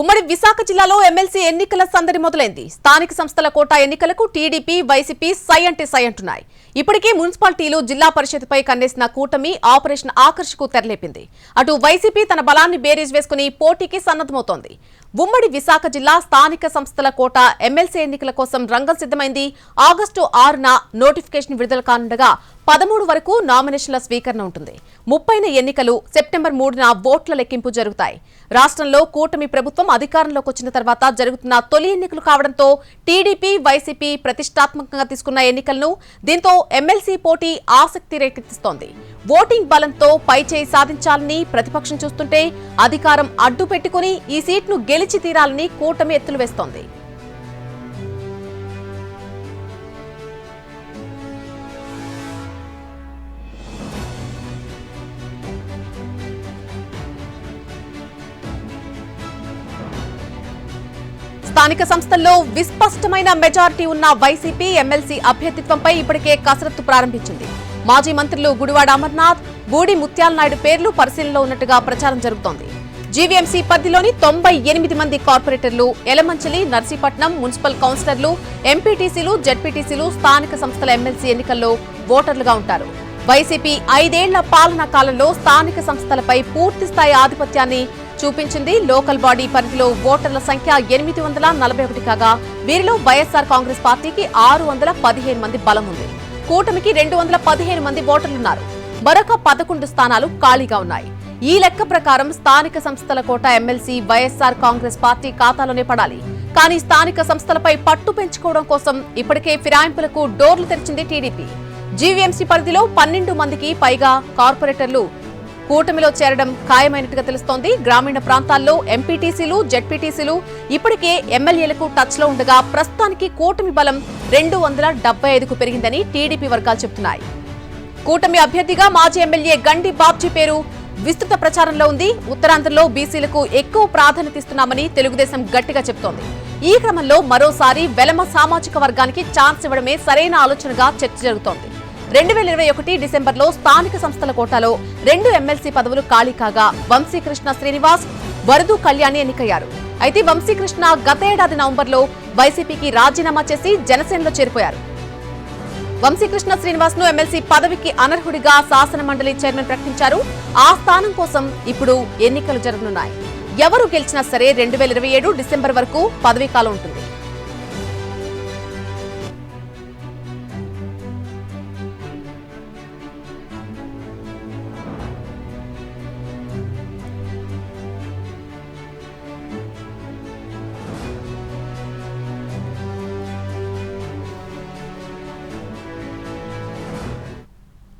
ఉమ్మడి విశాఖ జిల్లాలో ఎమ్మెల్సీ ఎన్నికల సందడి మొదలైంది. స్థానిక సంస్థల కోటా ఎన్నికలకు టీడీపీ వైసీపీ సై అంటే సై అంటున్నాయి. ఇప్పటికే మున్సిపాలిటీలు జిల్లా పరిషత్పై కన్నేసిన కూటమి ఆపరేషన్ ఆకర్షకు తెరలేపింది. అటు వైసీపీ తన బలాన్ని బేరీజ్ వేసుకుని పోటీకి సన్నద్దమవుతోంది ఉమ్మడి విశాఖ జిల్లా స్థానిక సంస్థల కోట ఎమ్మెల్సీ ఎన్నికల కోసం రంగం సిద్దమైంది ఆగస్టు ఆరున నోటిఫికేషన్ విడుదల కానుండగా పదమూడు వరకు నామినేషన్ల స్వీకరణ ఉంటుంది. ముప్పైన ఎన్నికలు సెప్టెంబర్ మూడున ఓట్ల లెక్కింపు జరుగుతాయి. రాష్ట్రంలో కూటమి ప్రభుత్వం అధికారంలోకి వచ్చిన తర్వాత జరుగుతున్న తొలి ఎన్నికలు కావడంతో టీడీపీ వైసీపీ ప్రతిష్టాత్మకంగా తీసుకున్న ఎన్నికలను దీంతో ఎమ్మెల్సీ పోటీ ఆసక్తి రేకెత్తిస్తోంది. ఓటింగ్ బలంతో పైచేయి సాధించాలని ప్రతిపక్షం చూస్తుంటే అధికారం అడ్డు పెట్టుకుని ఈ సీట్ను గెలిచి తీరాలని కూటమి ఎత్తులు వేస్తోంది. స్థానిక సంస్థల్లో విస్పష్టమైన మెజారిటీ ఉన్న వైసీపీ ఎమ్మెల్సీ అభ్యర్థిత్వంపై ఇప్పటికే కసరత్తు ప్రారంభించింది. మాజీ మంత్రులు గుడివాడ అమర్నాథ్ బూడి ముత్యాల నాయుడు పేర్లు పరిశీలనలో ఉన్నట్టుగా ప్రచారం జరుగుతోంది. జీవీఎంసీ పరిధిలోని తొంభై ఎనిమిది మంది కార్పొరేటర్లు ఎలమంచిలి నర్సీపట్నం మున్సిపల్ కౌన్సిలర్లు ఎంపీటీసీలు జడ్పీటీసీలు స్థానిక సంస్థల ఎమ్మెల్సీ ఎన్నికల్లో ఓటర్లుగా ఉంటారు. వైసీపీ ఐదేళ్ళ పాలనా కాలంలో స్థానిక సంస్థలపై పూర్తి స్థాయి ఆధిపత్యాన్ని చూపించింది. లోకల్ బాడీ పరిధిలో ఓటర్ల సంఖ్య ఎనిమిది వందల నలభై ఒకటి కాగా వీరిలో వైఎస్ఆర్ కాంగ్రెస్ పార్టీకి ఆరు వందల పదిహేను మంది బలం ఉంది కూటమికి రెండు వందల పదిహేను మంది ఓటర్లున్నారు. మరొక పదకొండు స్థానాలు ఖాళీగా ఉన్నాయి. ఈ లెక్క ప్రకారం స్థానిక సంస్థల కోట ఎమ్మెల్సీ వైఎస్ఆర్ కాంగ్రెస్ పార్టీ ఖాతాలోనే పడాలి. కానీ స్థానిక సంస్థలపై పట్టు పెంచుకోవడం కోసం ఇప్పటికే ఫిరాయింపులకు డోర్లు తెరిచింది టీడీపీ. జీవీఎంసీ పరిధిలో పన్నెండు మందికి పైగా కార్పొరేటర్లు కూటమిలో చేరడం ఖాయమైనట్టుగా తెలుస్తోంది. గ్రామీణ ప్రాంతాల్లో ఎంపీటీసీలు జెడ్పీటీసీలు ఇప్పటికే ఎమ్మెల్యేలకు టచ్లో ఉండగా ప్రస్తుతానికి కూటమి బలం రెండు వందల డెబ్బై ఐదుకు పెరిగిందని టీడీపీ వర్గాలు చెబుతున్నాయి. కూటమి అభ్యర్థిగా మాజీ ఎమ్మెల్యే గండి బాబ్జీ పేరు విస్తృత ప్రచారంలో ఉంది. ఉత్తరాంధ్రలో బీసీలకు ఎక్కువ ప్రాధాన్యత ఇస్తున్నామని తెలుగుదేశం గట్టిగా చెబుతోంది. ఈ క్రమంలో మరోసారి వెలమ సామాజిక వర్గానికి ఛాన్స్ ఇవ్వడమే సరైన ఆలోచనగా చర్చ జరుగుతోంది. రెండు వేల ఇరవై ఒకటి డిసెంబర్లో స్థానిక సంస్థల కోటాలో రెండు ఎమ్మెల్సీ పదవులు ఖాళీ కాగా వంశీకృష్ణ శ్రీనివాస్ వరదు కళ్యాణి ఎన్నికయ్యారు. అయితే వంశీకృష్ణ గత ఏడాది నవంబర్లో వైసీపీకి రాజీనామా చేసి జనసేనలో చేరిపోయారు. వంశీకృష్ణ శ్రీనివాస్ను ఎమ్మెల్సీ పదవికి అనర్హుడిగా శాసన మండలి చైర్మన్ ప్రకటించారు. ఆ స్థానం కోసం ఇప్పుడు ఎన్నికలు జరగనున్నాయి. ఎవరు గెలిచినా సరే రెండు వేల ఇరవై ఏడు డిసెంబర్ వరకు పదవీ కాలం ఉంటుంది.